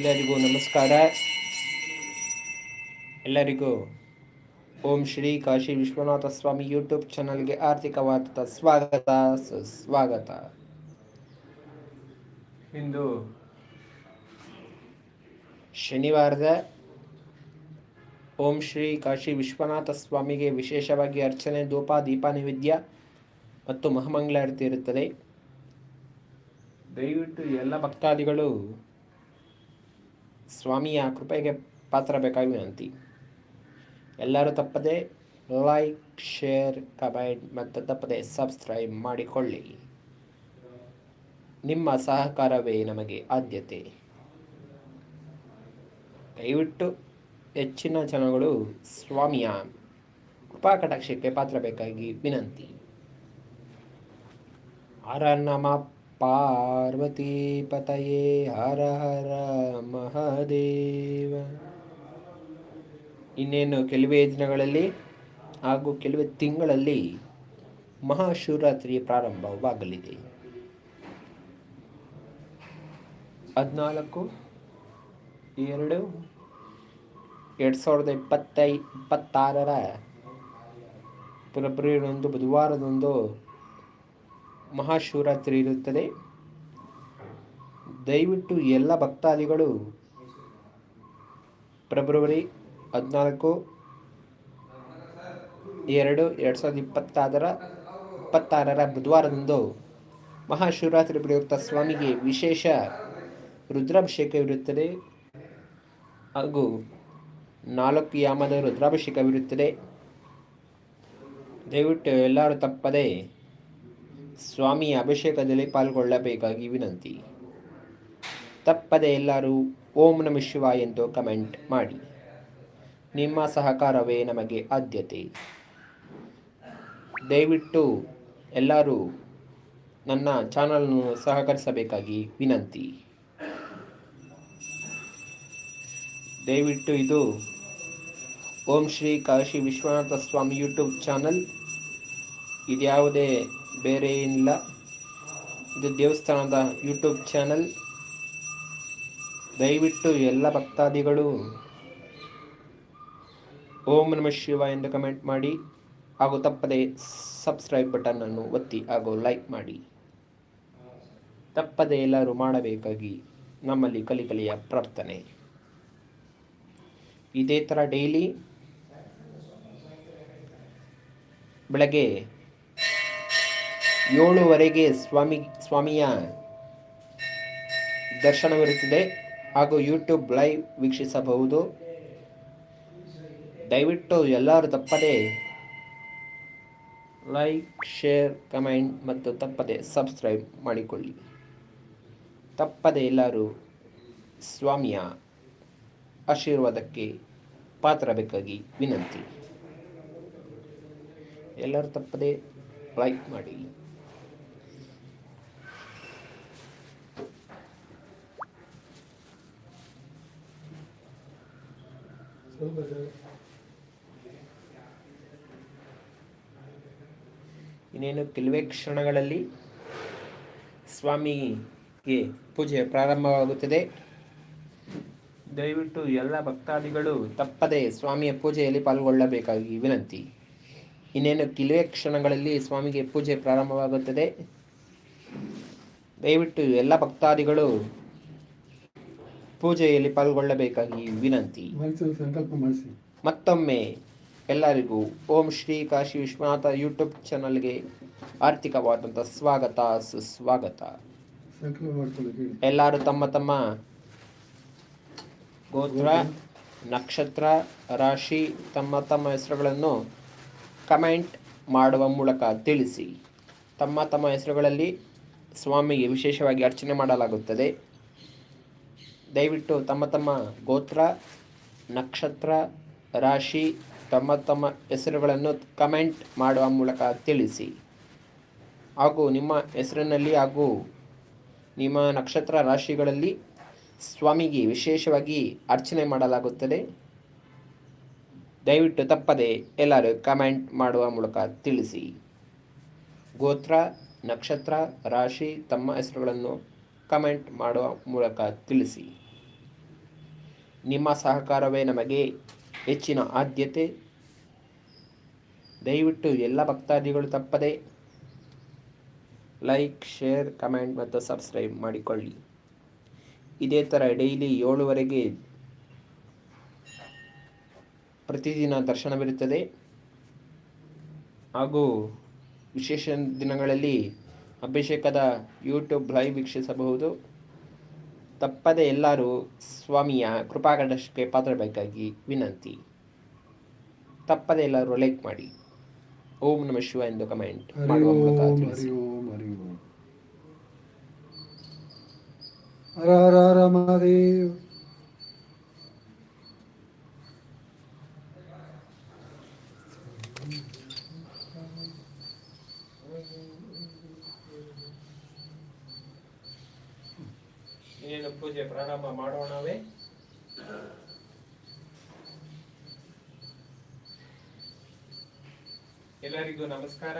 ಎಲ್ಲರಿಗೂ ನಮಸ್ಕಾರ. ಎಲ್ಲರಿಗೂ ಓಂ ಶ್ರೀ ಕಾಶಿ ವಿಶ್ವನಾಥ ಸ್ವಾಮಿ ಯೂಟ್ಯೂಬ್ ಚಾನಲ್ಗೆ ಆರ್ಥಿಕವಾದ ಸ್ವಾಗತ. ಸುಸ್ವಾಗತ. ಇಂದು ಶನಿವಾರದ ಓಂ ಶ್ರೀ ಕಾಶಿ ವಿಶ್ವನಾಥ ಸ್ವಾಮಿಗೆ ವಿಶೇಷವಾಗಿ ಅರ್ಚನೆ ಧೂಪ ದೀಪ ನೈವೇದ್ಯ ಮತ್ತು ಮಹಾಮಂಗಳಾರತಿ ಇರುತ್ತದೆ. ದಯವಿಟ್ಟು ಎಲ್ಲ ಭಕ್ತಾದಿಗಳು ಸ್ವಾಮಿಯ ಕೃಪೆಗೆ ಪಾತ್ರ ಬೇಕಾಗಿ ವಿನಂತಿ ಎಲ್ಲರೂ ತಪ್ಪದೆ ಲೈಕ್ ಶೇರ್ ಕಮೆಂಟ್ ಮತ್ತು ತಪ್ಪದೆ ಸಬ್ಸ್ಕ್ರೈಬ್ ಮಾಡಿಕೊಳ್ಳಿ. ನಿಮ್ಮ ಸಹಕಾರವೇ ನಮಗೆ ಆದ್ಯತೆ. ದಯವಿಟ್ಟು ಹೆಚ್ಚಿನ ಜನಗಳು ಸ್ವಾಮಿಯ ಕೃಪಾ ಕಟಾಕ್ಷಕ್ಕೆ ಪಾತ್ರ ಬೇಕಾಗಿ ವಿನಂತಿ. ಆರ ನಮ ಪತಯೇ ಹರ ಹರ ಮಹಾದೇವ. ಇನ್ನೇನು ಕೆಲವೇ ದಿನಗಳಲ್ಲಿ ಹಾಗೂ ಕೆಲವೇ ತಿಂಗಳಲ್ಲಿ ಮಹಾಶಿವರಾತ್ರಿ ಪ್ರಾರಂಭವಾಗಲಿದೆ. ಹದಿನಾಲ್ಕು, ಎರಡು ಎರಡು ಸಾವಿರದ ಇಪ್ಪತ್ತೈ, ಇಪ್ಪತ್ತಾರರ ಫೆಬ್ರವರಿಯೊಂದು ಬುಧವಾರದಂದು ಮಹಾಶಿವರಾತ್ರಿ ಇರುತ್ತದೆ. ದಯವಿಟ್ಟು ಎಲ್ಲ ಭಕ್ತಾದಿಗಳು, ಫೆಬ್ರವರಿ ಹದಿನಾಲ್ಕು, ಎರಡು ಎರಡು ಸಾವಿರದ ಇಪ್ಪತ್ತಾರರ ಇಪ್ಪತ್ತಾರರ ಬುಧವಾರದಂದು ಮಹಾಶಿವರಾತ್ರಿ ಪ್ರಯುಕ್ತ ಸ್ವಾಮಿಗೆ ವಿಶೇಷ ರುದ್ರಾಭಿಷೇಕವಿರುತ್ತದೆ. ಹಾಗೂ ನಾಲ್ಕು ಯಾಮದ ರುದ್ರಾಭಿಷೇಕವಿರುತ್ತದೆ. ದಯವಿಟ್ಟು ಎಲ್ಲರೂ ತಪ್ಪದೆ ಸ್ವಾಮಿಯ ಅಭಿಷೇಕದಲ್ಲಿ ಪಾಲ್ಗೊಳ್ಳಬೇಕಾಗಿ ವಿನಂತಿ. ತಪ್ಪದೆ ಎಲ್ಲರೂ ಓಂ ನಮ ಶಿವ ಎಂದು ಕಮೆಂಟ್ ಮಾಡಿ. ನಿಮ್ಮ ಸಹಕಾರವೇ ನಮಗೆ ಆದ್ಯತೆ. ದಯವಿಟ್ಟು ಎಲ್ಲರೂ ನನ್ನ ಚಾನಲನ್ನು ಸಹಕರಿಸಬೇಕಾಗಿ ವಿನಂತಿ. ದಯವಿಟ್ಟು ಇದು ಓಂ ಶ್ರೀ ಕಾಶಿ ವಿಶ್ವನಾಥ ಸ್ವಾಮಿ ಯೂಟ್ಯೂಬ್ ಚಾನಲ್. ಇದ್ಯಾವುದೇ ಬೇರೆ ಏನಿಲ್ಲ ಇದು ದೇವಸ್ಥಾನದ ಯೂಟ್ಯೂಬ್ ಚಾನಲ್ ದಯವಿಟ್ಟು ಎಲ್ಲ ಭಕ್ತಾದಿಗಳು, ಓಂ ನಮ ಶಿವ ಎಂದು ಕಮೆಂಟ್ ಮಾಡಿ, ಹಾಗೂ ತಪ್ಪದೆ ಸಬ್ಸ್ಕ್ರೈಬ್ ಬಟನನ್ನು ಒತ್ತಿ ಹಾಗೂ ಲೈಕ್ ಮಾಡಿ. ತಪ್ಪದೆ ಎಲ್ಲರೂ ಮಾಡಬೇಕಾಗಿ ನಮ್ಮಲ್ಲಿ ಕಲಿಕಲಿಯ ಪ್ರಾರ್ಥನೆ. ಇದೇ ಥರ ಡೈಲಿ ಬೆಳಗ್ಗೆ ಏಳುವರೆಗೆ ಸ್ವಾಮಿ, ಸ್ವಾಮಿಯ ದರ್ಶನವಿರುತ್ತದೆ ಹಾಗೂ ಯೂಟ್ಯೂಬ್ ಲೈವ್ ವೀಕ್ಷಿಸಬಹುದು. ದಯವಿಟ್ಟು ಎಲ್ಲರೂ ತಪ್ಪದೆ ಲೈಕ್ ಶೇರ್ ಕಮೆಂಟ್ ಮತ್ತು ತಪ್ಪದೆ ಸಬ್ಸ್ಕ್ರೈಬ್ ಮಾಡಿಕೊಳ್ಳಿ. ತಪ್ಪದೆ ಎಲ್ಲರೂ ಸ್ವಾಮಿಯ ಆಶೀರ್ವಾದಕ್ಕೆ ಪಾತ್ರ ಬೇಕಾಗಿ ವಿನಂತಿ. ಎಲ್ಲರೂ ತಪ್ಪದೆ ಲೈಕ್ ಮಾಡಿ. ಇನ್ನೇನು ಕೆಲವೇ ಕ್ಷಣಗಳಲ್ಲಿ ಸ್ವಾಮಿಗೆ ಪೂಜೆ ಪ್ರಾರಂಭವಾಗುತ್ತದೆ. ದಯವಿಟ್ಟು ಎಲ್ಲ ಭಕ್ತಾದಿಗಳು ತಪ್ಪದೆ ಸ್ವಾಮಿಯ ಪೂಜೆಯಲ್ಲಿ ಪಾಲ್ಗೊಳ್ಳಬೇಕಾಗಿ ವಿನಂತಿ. ಇನ್ನೇನು ಕೆಲವೇ ಕ್ಷಣಗಳಲ್ಲಿ ಸ್ವಾಮಿಗೆ ಪೂಜೆ ಪ್ರಾರಂಭವಾಗುತ್ತದೆ. ದಯವಿಟ್ಟು ಎಲ್ಲ ಭಕ್ತಾದಿಗಳು ಪೂಜೆಯಲ್ಲಿ ಪಾಲ್ಗೊಳ್ಳಬೇಕಾಗಿ ವಿನಂತಿ. ಮತ್ತೊಮ್ಮೆ ಎಲ್ಲರಿಗೂ ಓಂ ಶ್ರೀ ಕಾಶಿ ವಿಶ್ವನಾಥ ಯೂಟ್ಯೂಬ್ ಚಾನಲ್ಗೆ ಆರ್ಥಿಕವಾದಂಥ ಸ್ವಾಗತ ಸುಸ್ವಾಗತ. ಎಲ್ಲರೂ ತಮ್ಮ ತಮ್ಮ ಗೋತ್ರ ನಕ್ಷತ್ರ ರಾಶಿ ತಮ್ಮ ತಮ್ಮ ಹೆಸರುಗಳನ್ನು ಕಮೆಂಟ್ ಮಾಡುವ ಮೂಲಕ ತಿಳಿಸಿ. ತಮ್ಮ ತಮ್ಮ ಹೆಸರುಗಳಲ್ಲಿ ಸ್ವಾಮಿಗೆ ವಿಶೇಷವಾಗಿ ಅರ್ಚನೆ ಮಾಡಲಾಗುತ್ತದೆ. ದಯವಿಟ್ಟು ತಮ್ಮ ತಮ್ಮ ಗೋತ್ರ, ನಕ್ಷತ್ರ, ರಾಶಿ, ತಮ್ಮ ತಮ್ಮ ಹೆಸರುಗಳನ್ನು ಕಮೆಂಟ್ ಮಾಡುವ ಮೂಲಕ ತಿಳಿಸಿ. ಹಾಗೂ ನಿಮ್ಮ ಹೆಸರಿನಲ್ಲಿ ಹಾಗೂ ನಿಮ್ಮ ನಕ್ಷತ್ರ ರಾಶಿಗಳಲ್ಲಿ ಸ್ವಾಮಿಗೆ ವಿಶೇಷವಾಗಿ ಅರ್ಚನೆ ಮಾಡಲಾಗುತ್ತದೆ. ದಯವಿಟ್ಟು ತಪ್ಪದೆ ಎಲ್ಲರೂ ಕಮೆಂಟ್ ಮಾಡುವ ಮೂಲಕ ತಿಳಿಸಿ. ಗೋತ್ರ, ನಕ್ಷತ್ರ, ರಾಶಿ, ತಮ್ಮ ಹೆಸರುಗಳನ್ನು ಕಮೆಂಟ್ ಮಾಡುವ ಮೂಲಕ ತಿಳಿಸಿ. ನಿಮ್ಮ ಸಹಕಾರವೇ ನಮಗೆ ಹೆಚ್ಚಿನ ಆದ್ಯತೆ. ದಯವಿಟ್ಟು ಎಲ್ಲ ಭಕ್ತಾದಿಗಳು ತಪ್ಪದೆ ಲೈಕ್, ಶೇರ್, ಕಮೆಂಟ್ ಮತ್ತು ಸಬ್ಸ್ಕ್ರೈಬ್ ಮಾಡಿಕೊಳ್ಳಿ. ಇದೇ ಥರ ಡೈಲಿ ಏಳುವರೆಗೆ ಪ್ರತಿದಿನ ದರ್ಶನವಿರುತ್ತದೆ. ಹಾಗೂ ವಿಶೇಷ ದಿನಗಳಲ್ಲಿ ಅಭಿಷೇಕದ ಯೂಟ್ಯೂಬ್ ಲೈವ್ ವೀಕ್ಷಿಸಬಹುದು. ತಪ್ಪದೆ ಎಲ್ಲರೂ ಸ್ವಾಮಿಯ ಕೃಪಾಕಟಾಕ್ಷಕ್ಕೆ ಪಾತ್ರಬೇಕಾಗಿ ವಿನಂತಿ. ತಪ್ಪದೆ ಎಲ್ಲರೂ ಲೈಕ್ ಮಾಡಿ. ಓಂ ನಮ ಶಿವ ಎಂದು ಕಮೆಂಟ್ ಮಾಡುವ ಮೂಲಕ ಓಂ ತಿಳಿಸಿ. ಹರಿ ಓಂ. ಹರಿ ಹರ ಹರ ಹರ ಮಹಾದೇವ್ ಇನ್ನೇನು ಪೂಜೆ ಪ್ರಾರಂಭ ಮಾಡೋಣವೇ? ಎಲ್ಲರಿಗೂ ನಮಸ್ಕಾರ.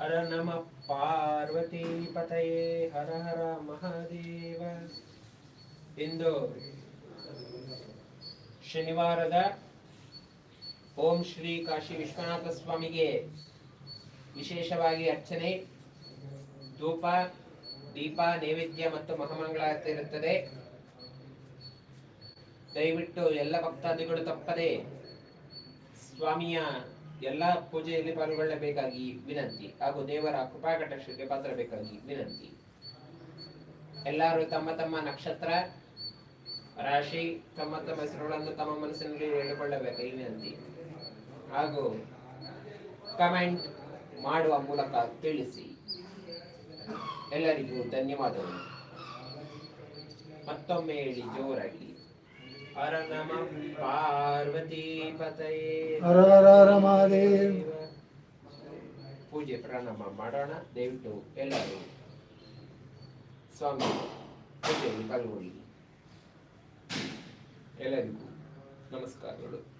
ಹರ ನಮ ಪಾರ್ವತಿ ಪತಯೇ, ಹರ ಹರ ಮಹಾದೇವ. ಇಂದು ಶನಿವಾರದ ಓಂ ಶ್ರೀ ಕಾಶಿ ವಿಶ್ವನಾಥ ಸ್ವಾಮಿಗೆ ವಿಶೇಷವಾಗಿ ಅರ್ಚನೆ, ಧೂಪ ದೀಪ, ನೈವೇದ್ಯ ಮತ್ತು ಮಹಾಮಂಗಳಾರತಿ ಇರುತ್ತದೆ. ದಯವಿಟ್ಟು ಎಲ್ಲ ಭಕ್ತಾದಿಗಳು ತಪ್ಪದೆ ಸ್ವಾಮಿಯ ಎಲ್ಲ ಪೂಜೆಯಲ್ಲಿ ಪಾಲ್ಗೊಳ್ಳಬೇಕಾಗಿ ವಿನಂತಿ ಹಾಗೂ ದೇವರ ಕೃಪಾಕಟಾಕ್ಷಕ್ಕೆ ಪಾತ್ರಬೇಕಾಗಿ ವಿನಂತಿ. ಎಲ್ಲರೂ ತಮ್ಮ ತಮ್ಮ ನಕ್ಷತ್ರ, ರಾಶಿ, ತಮ್ಮ ತಮ್ಮ ಹೆಸರುಗಳನ್ನು ತಮ್ಮ ಮನಸ್ಸಿನಲ್ಲಿ ಹೇಳಿಕೊಳ್ಳಬೇಕಾಗಿ ವಿನಂತಿ. ಹಾಗೂ ಕಮೆಂಟ್ ಮಾಡುವ ಮೂಲಕ ತಿಳಿಸಿ. ಎಲ್ಲರಿಗೂ ಧನ್ಯವಾದಗಳು. ಮತ್ತೊಮ್ಮೆ ಹೇಳಿ ಜೋರಾಗಿ. ಹರ ನಮ ಪಾರ್ವತಿ ಪತಯೇ. ಹರ ಹರ ಹರ ಮಹಾದೇವ್. ಪೂಜೆ ಪ್ರಾರಂಭ ಮಾಡೋಣ. ದಯವಿಟ್ಟು ಎಲ್ಲರೂ ಸ್ವಾಮಿ ಪೂಜೆಯಲ್ಲಿ ಪಾಲ್ಗೊಳ್ಳಿ. ಎಲ್ಲರಿಗೂ ನಮಸ್ಕಾರಗಳು.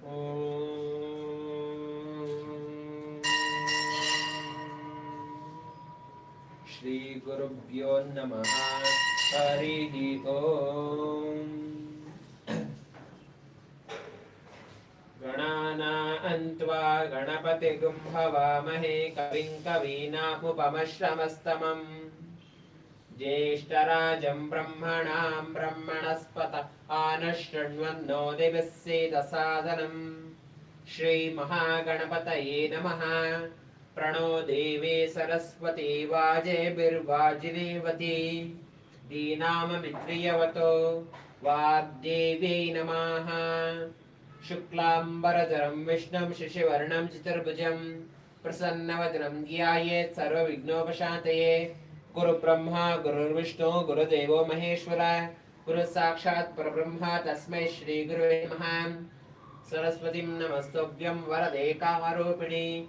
ಶ್ರೀ श्रीगुरुभ्यो नमः। हरिः ओम्। गणानान्त्वा गणपतिगुं भवामहे कविं कवीनामुपमश्रमस्तमम्। ज्येष्ठराजं ब्रह्मणां ब्रह्मणस्पत आनशृण्वन्नो दिवस्येदसाधनम् श्रीमहागणपतये नमः। प्रणो देवे सरस्वती वाजेभिर्वाजिनेवती दीनाममित्रियवतो। वाग्देव्यै नमः। शुक्लाम्बरधरं, विष्णुं, शशिवर्णं, चतुर्भुजं। प्रसन्नवदनं ध्यायेत् सर्वविघ्नोपशान्तये। गुरुब्रह्मा, गुरुर्विष्णु, गुरुदेवो महेश्वर। गुरुसाक्षात् परब्रह्म, तस्मै श्रीगुरुवे नमः। सरस्वतीं नमस्तुभ्यं वरदे कामरूपिणि।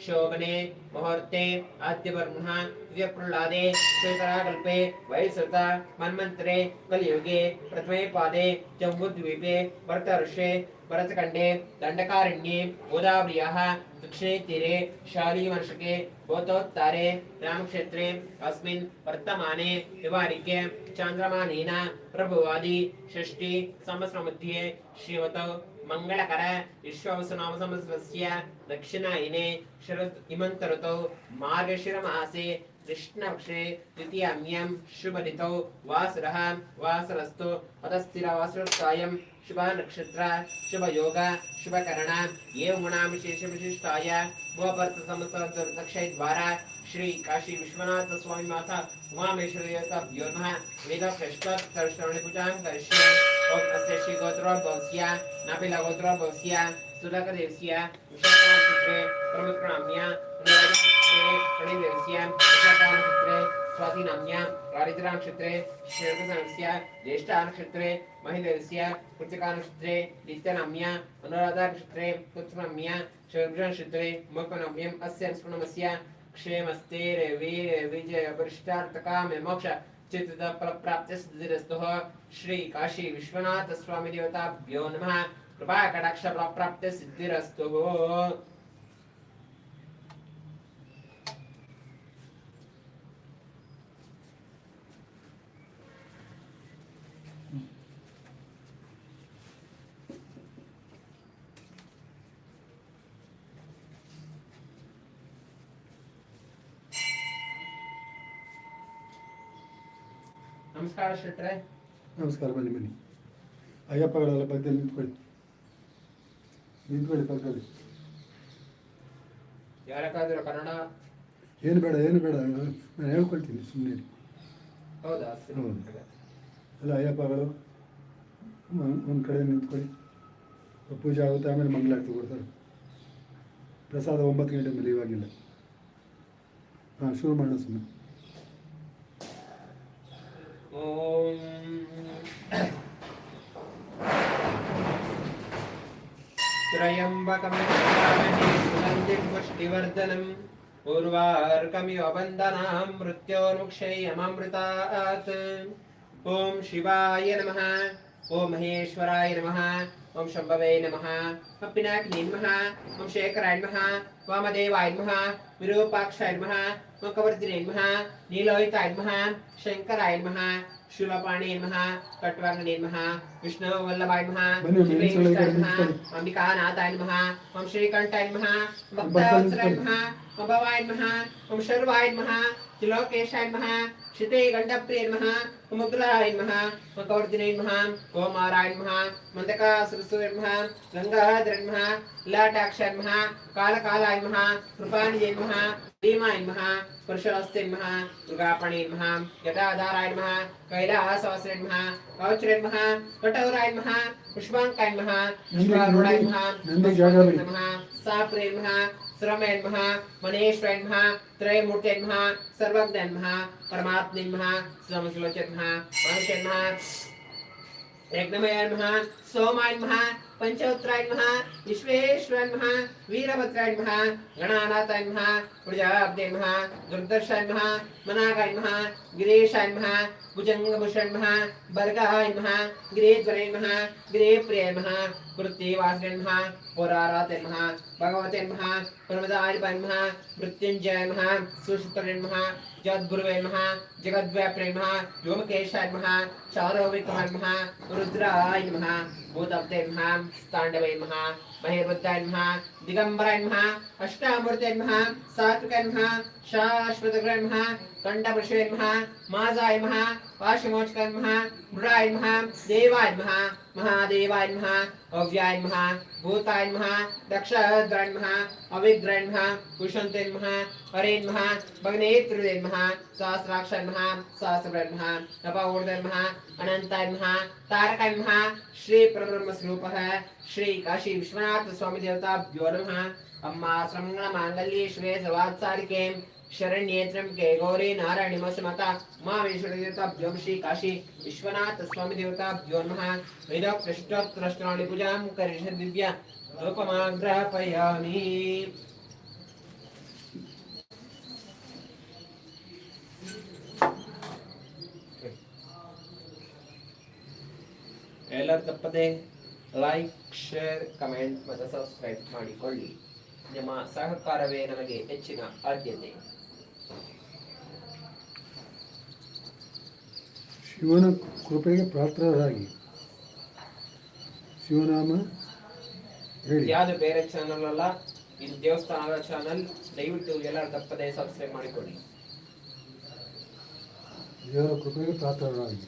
शोभने, मुहूर्ते आद्यब्रह्मः दिव्यप्रह्लादे श्वेतराकल्पे वैसृता मन्वन्तरे कलियुगे, प्रथमे पादे, जम्बूद्वीपे, भरतर्षे, भरतखण्डे, दण्डकारण्ये, गोदावर्याः दक्षिणे तीरे, शालीवर्षके, भूतोत्तारे, रामक्षेत्रे, अस्मिन् वर्तमाने विवारिके चान्द्रमानेन, प्रभुवादि षष्टि संवत्सरमध्ये श्रीमतौ మంగళకర విశ్వవసనామ సంవత్సరస్య దక్షిణాయనే ఇమంతరుతో మార్గశిరమాసే కృష్ణపక్షే ద్వితీయామ్యం శుభరితౌ వాసురః వాసురస్తు పదస్థిర వాసురస్థాయం शुभ नक्षत्र शुभ योग शुभ करण एवं गुणा विशेष विशिष्टाय भूपर्त संवत्सर दक्षय द्वारा श्री काशी विश्वनाथ स्वामी माता उमामेश्वर देवताभ्यो नमः। वेद श्री प्रमुखप्राम्य नक्षत्रे प्रणिदेवस्यां, विशाखानक्षत्रे स्वातिनाम्यां रारिद्रानक्षत्रे श्रीर्गनस्य ज्येष्ठानक्षत्रे महिदेवस्य कृतिकानक्षत्रे नित्यनाम्या अनुराधानक्षत्रे पुत्रनाम्या शर्भनक्षत्रे मकनाम्यम् अस्य स्मरणमस्य क्षेमस्ते वीर विजय वरिष्ठार्थकामे मोक्ष चित्तद फलप्राप्ति सिद्धिरस्तुः श्री काशी विश्वनाथ स्वामी देवताभ्यो नमः कृपा ನಮಸ್ಕಾರ ಶೆಟ್ರೆ ನಮಸ್ಕಾರ ಬನ್ನಿ ಬನ್ನಿ. ಅಯ್ಯಪ್ಪಗಳೆಲ್ಲ ಪಕ್ಕದಲ್ಲಿ ನಿಂತ್ಕೊಳ್ಳಿ. ನಿಂತ್ಕೊಳ್ಳಿ ಪಕ್ಕದಲ್ಲಿ. ಯಾರಕ್ಕಾದ್ರೂ ಕನ್ನಡ ಏನು ಬೇಡ ಏನು ಬೇಡ. ನಾನು ಹೇಳ್ಕೊಳ್ತೀನಿ ಸುಮ್ಮನೆ ಹೌದಾ. ಎಲ್ಲ ಅಯ್ಯಪ್ಪಗಳು ಒಂದು ಕಡೆ ನಿಂತ್ಕೊಳ್ಳಿ. ಪೂಜೆ ಆಗುತ್ತೆ ಆಮೇಲೆ ಮಂಗಳಾರತಿ ಕೊಡ್ತಾರೆ. ಪ್ರಸಾದ ಒಂಬತ್ತು ಗಂಟೆ ಮೇಲೆ ಇವಾಗಿಲ್ಲ ಹಾಂ ಶುರು ಮಾಡೋಣ ಸುಮ್ಮನೆ ಓಂ त्र्यम्बकं पुष्टिवर्धनं पूर्वार्कमिव बन्धनां मृत्योर्मुक्षयममृतात् शिवाय नमः, ॐ महेश्वराय नमः, ॐ शम्भवे नमः ॐ नमः, ॐ शेखराय नमः, वामदेवाय नमः, विरूपाक्षाय नमः मकवर्धिने नमः नीलोहिताय नमः शंकराय नमः शिवपाणे नमः कट्वांगणे नमः विष्णु वल्लभाय नमः अंबिकानाथाय नमः ओम श्रीकंठाय नमः भक्तावत्सलाय नमः ओम भवाय नमः ओम शर्वाय नमः त्रिलोकेशाय नमः क्षिते गण्डप्रिय नमः ॐ उग्राय नमः ॐ कवर्दिने नमः ॐ माराय नमः मन्दकासुरसूय नमः गङ्गाधर नमः लाटाक्षाय नमः कालकालाय नमः कृपानिधे नमः भीमाय नमः स्पर्शहस्ते नमः दुर्गापणे नमः जटाधाराय नमः कैलासवासरे नमः कवचरे नमः कटोराय नमः पुष्पाङ्काय नमः पुष्पारूढाय नमः नन्दी जागरण. नमः साप्रे नमः श्रमेण महा मनेश्वरेण महा त्रयमूर्तेण महा, सर्वज्ञेन महा, परमात्मनि महा स्वमसलोचन महा, मनुष्यन महा, यज्ञमयन महा, सोमायन महा पंचोत्रायण महा, विश्वेश्वरन महा वीरभद्रायण महा, गणानाथायन महा प्रजापते महा दुर्दर्शाय महा मनागाय महा गिरीशाय महा, भुजंगभूषण महा बर्गाय महा गिरेध्वरे महा गिरेप्रिय महा कृत्तिवासगृह्मा पुरारातिर्मः भगवतिर्मः प्रमदारिपन्मः मृत्युञ्जयमः सुशितरिन्मः जगद्गुरुवेन्मः जगद्व्याप्रेमः व्योमकेशर्मः चारोविक्रमः रुद्राय नमः भूतप्तेर्मः स्ताण्डवेन्मः महिर्बुद्धाय नमः महेरुद्राय नमः दिगम्बराय नमः अष्टामूर्ते नमः सात्विकाय नमः शाश्वतग्रह नमः कण्डपशुवे नमः माजाय नमः वाशमोचकाय नमः मृडाय नमः देवाय नमः महादेवाय नमः श्री परब्रह्म स्वरूप श्री काशी विश्वनाथ स्वामी देवताभ्यो नमः। अम्मा श्रमण मांगल्ये श्वे सवात्सारिके शरण्येत्रम के गौरी नारायणी मसमता माँ देवता देवताभ्यो श्री काशी विश्वनाथ स्वामी देवताभ्यो नमः। वेदो पृष्ठोत्तरस्त्राणि पूजां करिष्य दिव्या रूपमाग्रहपयामि ಎಲ್ಲರೂ ತಪ್ಪದೆ ಲೈಕ್ ಶೇರ್ ಕಮೆಂಟ್ ಮತ್ತು ಸಬ್ಸ್ಕ್ರೈಬ್ ಮಾಡಿಕೊಳ್ಳಿ. ನಿಮ್ಮ ಸಹಕಾರವೇ ನಮಗೆ ಹೆಚ್ಚಿನ ಆದ್ಯತೆ. ಶಿವನ ಕೃಪೆಗೆ ಪಾತ್ರರಾಗಿ. ಶಿವನಾಮ ಹೇಳಿ. ಯಾವುದು ಬೇರೆ ಚಾನಲ್ ಅಲ್ಲ ಇದು ದೇವಸ್ಥಾನದ ಚಾನಲ್ ದಯವಿಟ್ಟು ಎಲ್ಲರ ತಪ್ಪದೆ ಸಬ್ಸ್ಕ್ರೈಬ್ ಮಾಡಿಕೊಳ್ಳಿ. ದೇವರ ಕೃಪೆಗೆ ಪಾತ್ರರಾಗಿ.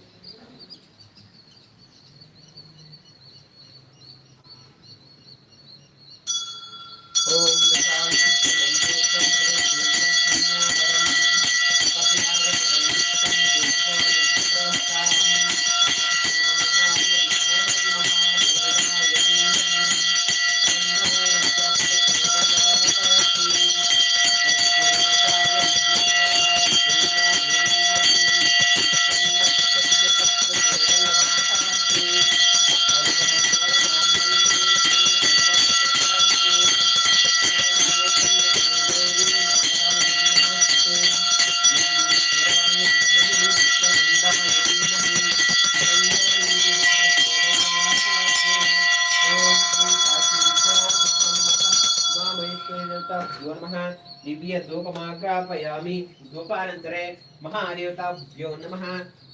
दिव्यधूपमाग्रापयामि धूपानन्तरे महादेवताभ्यो नमः।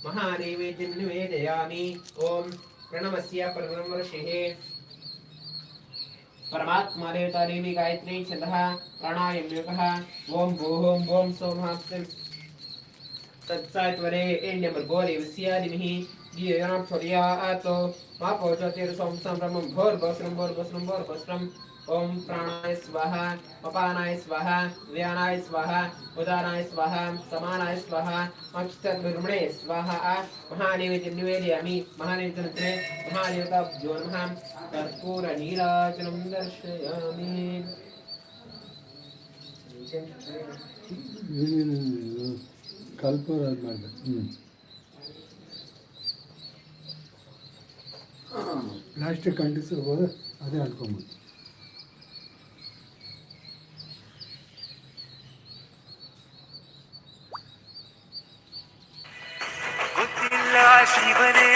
महादेवेति निवेदयामि। ॐ प्रणवस्य परब्रह्मर्षिः परमात्मा देवता देवी गायत्री छन्दः प्राणायामयोगः ॐ भूः, ॐ सोमः तत्सात्वरे एण्यमर्गोरेवस्यादिमिः धियेन प्रर्यातो मा पोचतिर्सों सम्भ्रमं भोर्भस्रं भोर्भस्रं भोर्भस्रम् ॐ प्राणाय स्वाहा अपानाय स्वाहा व्यानाय स्वाहा उदानाय स्वाहा समानाय स्वाहा अक्षतर्ब्रह्मणे स्वाहा महादेवति निवेदयामि महादेवतन्त्रे महादेवताभ्यो नमः कर्पूरनीराजनं दर्शयामि ಏನೇನು ಕಲ್ಪೂರ ಅದು ಮಾಡಿದೆ ಹ್ಞೂ ಪ್ಲಾಸ್ಟಿಕ್ ಅಂಟಿಸಿರ್ಬೋದು ಅದೇ ಅಂಟ್ಕೊಂಬೋದು ಗೊತ್ತಿಲ್ಲ ಶಿವನೇ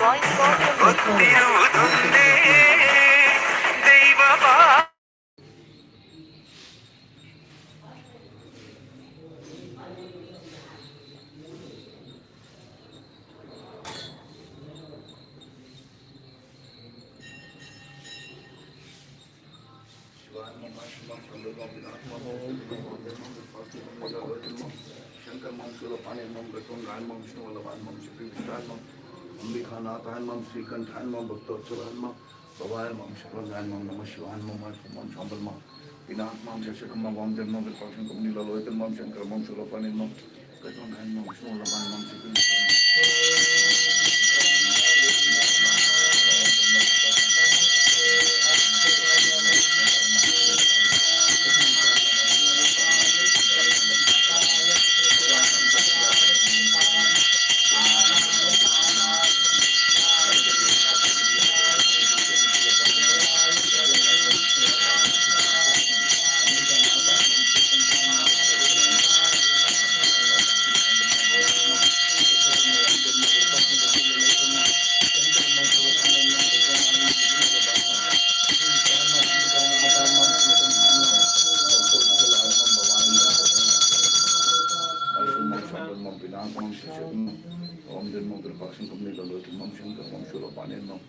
Voice for the தோற்றுவான்மா பவான்மம் சுபகான்மம் நம சிவான்மம் சுமம் சம்பல்மம் பினாத்மாம் சசகம்ம மாம் ஜன்மம் விபாஷங்கம் நிலலோயத்தன்மம் சங்கரமம் சுலபானின்மம் கட்டம் கான்மம் சுலபான்மம் पिनाकं शशकं ॐ जन्मोदरपाक्षं कं निलोकिमं शङ्कमं शूलपाणिर्मं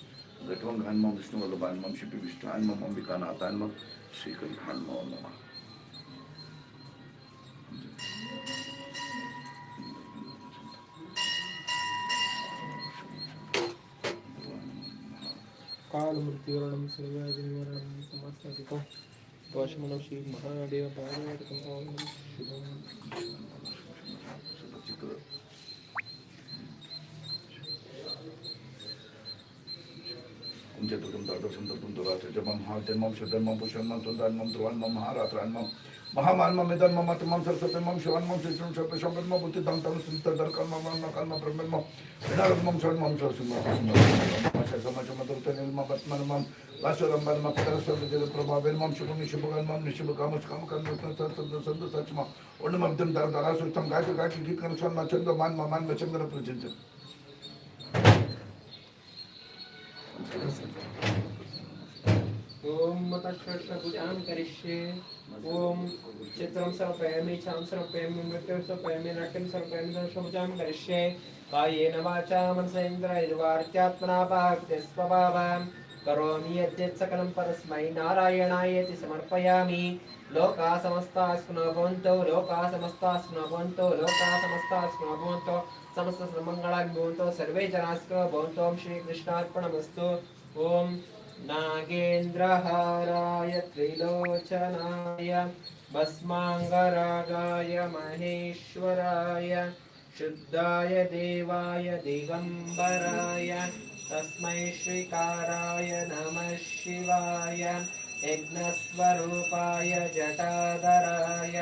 घटोङ्घान्मं विष्णुवल्लभान्मं शिपिविष्टान्मं अम्बिकानाथान्मं श्रीकण्ठान्मो नमः। कालमृत्युवरणं सर्वादिवरणं समस्तदिकं दोषमनं श्रीमहादेवपादवादिकं शिवम् चतुर्गम द्वादशम तत्वं दुराचमं हा जन्मं शधर्मं पुषन्मं सुधर्मं ध्रुवन्मं महारात्रान्मं महामान्मं यदन्मं मतमं सरस्वतीमं शिवन्मं शिशुं शपशपन्म बुद्धिदं तं सुन्तदर्कर्मं कर्म ब्रह्मं विनारत्मं शर्मं शसुमं शसमचमदुर्तनिर्मपत्मनमं Başörüm benim apıları söyleyeceğim prabha. Vermem bunu işi bu kanmam işi bu kamış kamı kanmam sandı sandı sandı saçma. Onu mabdim dar dar dara tam gayet gayet git kanışan maçında man maman maçında pırçınca. ओम मतकर्तभुजां करिष्ये ओम चित्रं सर्पयामि छां सर्पयामि मृत्युं सर्पयामि रक्तं सर्पयामि सर्पभुजां करिष्ये कायेन वाचा मनसेन्द्र यद्वार्त्यात्मना पाक्तिस्वभावान् కరోమి యద్యత్ సకలం పరస్మై నారాయణాయేతి సమర్పయామి లోకా సమస్తాస్కునో భవంతో లోకా సమస్తాస్కునో భవంతో లోకా సమస్తాస్కునో భవంతో సమస్త సమంగళాగ్ భవంతో సర్వే జనాస్కునో భవంతో శ్రీకృష్ణార్పణమస్తు ఓం నాగేంద్రహారాయ త్రిలోచనాయ భస్మాంగరాగాయ మహేశ్వరాయ శుద్ధాయ దేవాయ దిగంబరాయ तस्मै श्रीकाराय नमः शिवाय। यज्ञस्वरूपाय जटाधराय।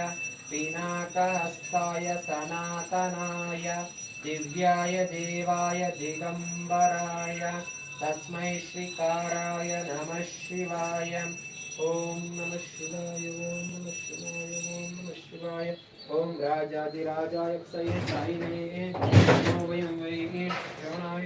पिनाकहस्ताय सनातनाय। दिव्याय देवाय दिगम्बराय। तस्मै श्रीकाराय नमः शिवाय। ॐ नमः शिवाय ॐ नमः शिवाय ॐ नमः शिवाय। ॐ राजाधिराजाय क्षये सायिने वयं वै श्रवणाय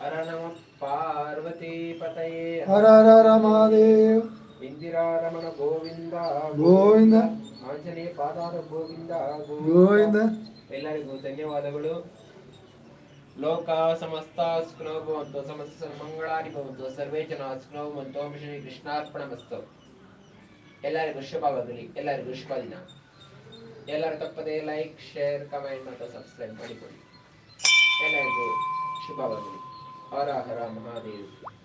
ಹರ ಪಾರ್ವತಿ ಪತಯೇ ಹರ ಹರ ಹರ ಮಹಾದೇವ್ ಗೋವಿಂದ ಗೋವಿಂದ ಆಂಜನೇಯ ಪಾದಾರ ಗೋವಿಂದ ಗೋವಿಂದ ಎಲ್ಲರಿಗೂ ಧನ್ಯವಾದಗಳು. ಲೋಕ ಸಮಸ್ತ ಸುಖನೋ ಭವಂತು ಸಮಸ್ತ ಮಂಗಳಾರಿ ಭವಂತು ಸರ್ವೇ ಜನ ಸುಖನೋ ಶ್ರೀ ಕೃಷ್ಣಾರ್ಪಣ ಮಸ್ತು. ಎಲ್ಲರಿಗೂ ಶುಭವಾಗಲಿ. ಎಲ್ಲರಿಗೂ ಶುಭ ದಿನ ಎಲ್ಲರೂ ತಪ್ಪದೆ ಲೈಕ್ ಶೇರ್ ಕಮೆಂಟ್ ಮತ್ತು ಸಬ್ಸ್ಕ್ರೈಬ್ ಮಾಡಿಕೊಳ್ಳಿ ಎಲ್ಲರಿಗೂ ಶುಭವಾಗಲಿ. हर हर महादेव